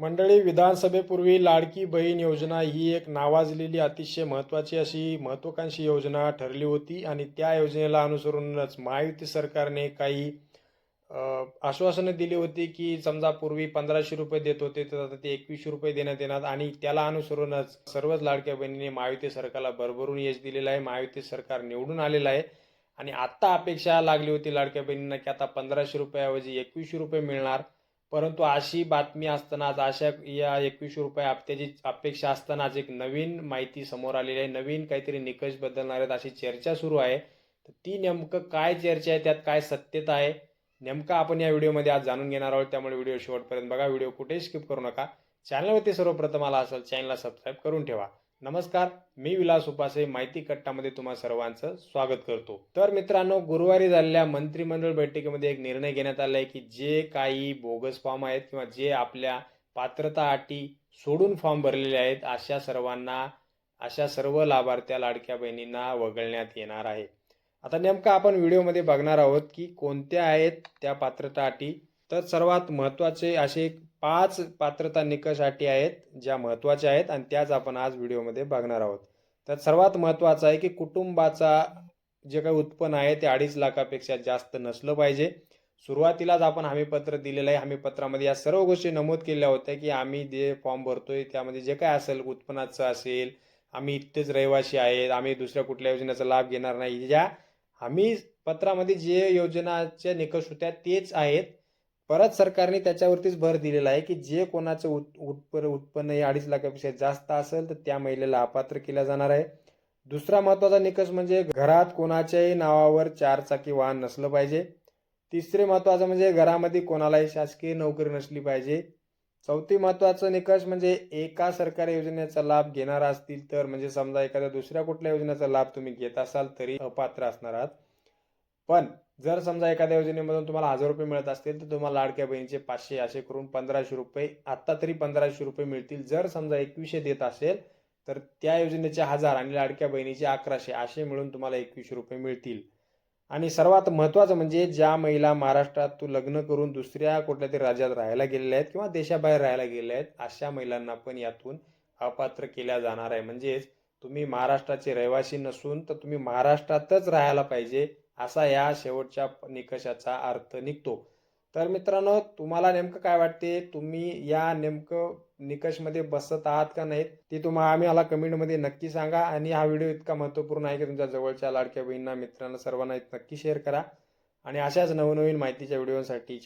मंडळी विधानसभेपूर्वी लाडकी बहीण योजना ही एक नावाजलेली अतिशय महत्त्वाची अशी महत्त्वाकांक्षी योजना ठरली होती आणि त्या योजनेला अनुसरूनच महायुती सरकारने काही आश्वासनं दिली होती की समजा पूर्वी पंधराशे रुपये देत होते तर आता ते एकवीसशे रुपये देण्यात येणार आणि त्याला अनुसरूनच सर्वच लाडक्या बहिणीने महायुती सरकारला भरभरून यश दिलेलं आहे महायुती सरकार निवडून आलेलं आहे. आणि आत्ता अपेक्षा लागली होती लाडक्या बहिणींना की आता पंधराशे रुपयाऐवजी एकवीसशे रुपये मिळणार. परंतु अशी बातमी असतानाच अशा या एकवीसशे रुपये हप्त्याची अपेक्षा असतानाच एक नवीन माहिती समोर आलेली आहे. नवीन काहीतरी निकष बदलणार आहेत अशी चर्चा सुरू आहे. तर ती नेमकं काय चर्चा आहे? त्यात काय सत्यता आहे? नेमकं आपण या व्हिडिओमध्ये आज जाणून घेणार आहोत. त्यामुळे व्हिडिओ शेवटपर्यंत बघा. व्हिडिओ कुठेही स्किप करू नका. चॅनलवरती सर्वप्रथम आला असेल चॅनलला सबस्क्राईब करून ठेवा. नमस्कार मी विलास उपासे माहिती कट्टामध्ये तुम्हा सर्वांचं स्वागत करतो. तर मित्रांनो गुरुवारी झालेल्या मंत्रिमंडळ बैठकीमध्ये एक निर्णय घेण्यात आला आहे की जे काही बोगस फॉर्म आहेत किंवा जे आपल्या पात्रता अटी सोडून फॉर्म भरलेले आहेत अशा सर्वांना अशा सर्व लाभार्थ्या लाडक्या बहिणींना वगळण्यात येणार आहे. आता नेमकं आपण व्हिडिओमध्ये बघणार आहोत की कोणत्या आहेत त्या पात्रता अटी. तर सर्वात महत्त्वाचे असे पाच पात्रता निकष अटी आहेत ज्या महत्त्वाच्या आहेत आणि त्याच आपण आज व्हिडिओमध्ये बघणार आहोत. तर सर्वात महत्त्वाचं आहे की कुटुंबाचा जे काही उत्पन्न आहे ते अडीच लाखापेक्षा जास्त नसलं पाहिजे. सुरुवातीलाच आपण हमीपत्र दिलेलं आहे. हमीपत्रामध्ये या सर्व गोष्टी नमूद केल्या होत्या की आम्ही जे फॉर्म भरतोय त्यामध्ये जे काय असेल उत्पन्नाचं असेल आम्ही इथेच रहिवासी आहेत आम्ही दुसऱ्या कुठल्या योजनेचा लाभ घेणार नाही. ज्या हमी पत्रामध्ये जे योजनाचे निकष होत्या तेच आहेत. परत सरकारने त्याच्यावरतीच भर दिलेला आहे की जे कोणाचं उत् उत्प उत्पन्न हे अडीच लाखापेक्षा जास्त असेल तर त्या महिलेला अपात्र केला जाणार आहे. दुसरा महत्त्वाचा निकष म्हणजे घरात कोणाच्याही नावावर चारचाकी वाहन नसलं पाहिजे. तिसरे महत्त्वाचं म्हणजे घरामध्ये कोणालाही शासकीय नोकरी नसली पाहिजे. चौथी महत्त्वाचा निकष म्हणजे एका सरकारी योजनेचा लाभ घेणार असतील तर म्हणजे समजा एखाद्या दुसऱ्या कुठल्या योजनेचा लाभ तुम्ही घेत असाल तरी अपात्र असणार आहात. पण जर समजा एखाद्या योजनेमधून तुम्हाला हजार रुपये मिळत असतील तर तुम्हाला लाडक्या बहिणीचे पाचशे असे करून पंधराशे रुपये आत्ता तरी पंधराशे रुपये मिळतील. जर समजा एकवीसशे देत असेल तर त्या योजनेचे हजार आणि लाडक्या बहिणीचे अकराशे असे मिळून तुम्हाला एकवीसशे रुपये मिळतील. आणि सर्वात महत्त्वाचं म्हणजे ज्या महिला महाराष्ट्रात तू लग्न करून दुसऱ्या कुठल्या तरी राज्यात राहायला गेलेल्या आहेत किंवा देशाबाहेर राहायला गेलेल्या आहेत अशा महिलांना पण यातून अपात्र केल्या जाणार आहे. म्हणजेच तुम्ही महाराष्ट्राचे रहिवासी नसून तर तुम्ही महाराष्ट्रातच राहायला पाहिजे असा या शेवटच्या निकषाचा अर्थ निघतो. तर मित्रांनो तुम्हाला नेमकं काय वाटते? तुम्ही या नेमकं निकषमध्ये बसत आहात का नाहीत? ते तुम्हाला आम्ही मला कमेंटमध्ये नक्की सांगा आणि हा व्हिडिओ इतका महत्त्वपूर्ण आहे की तुमच्या जवळच्या लाडक्या बहिणींना मित्रांना सर्वांना नक्की शेअर करा. आणि अशाच नवनवीन माहितीच्या व्हिडिओसाठी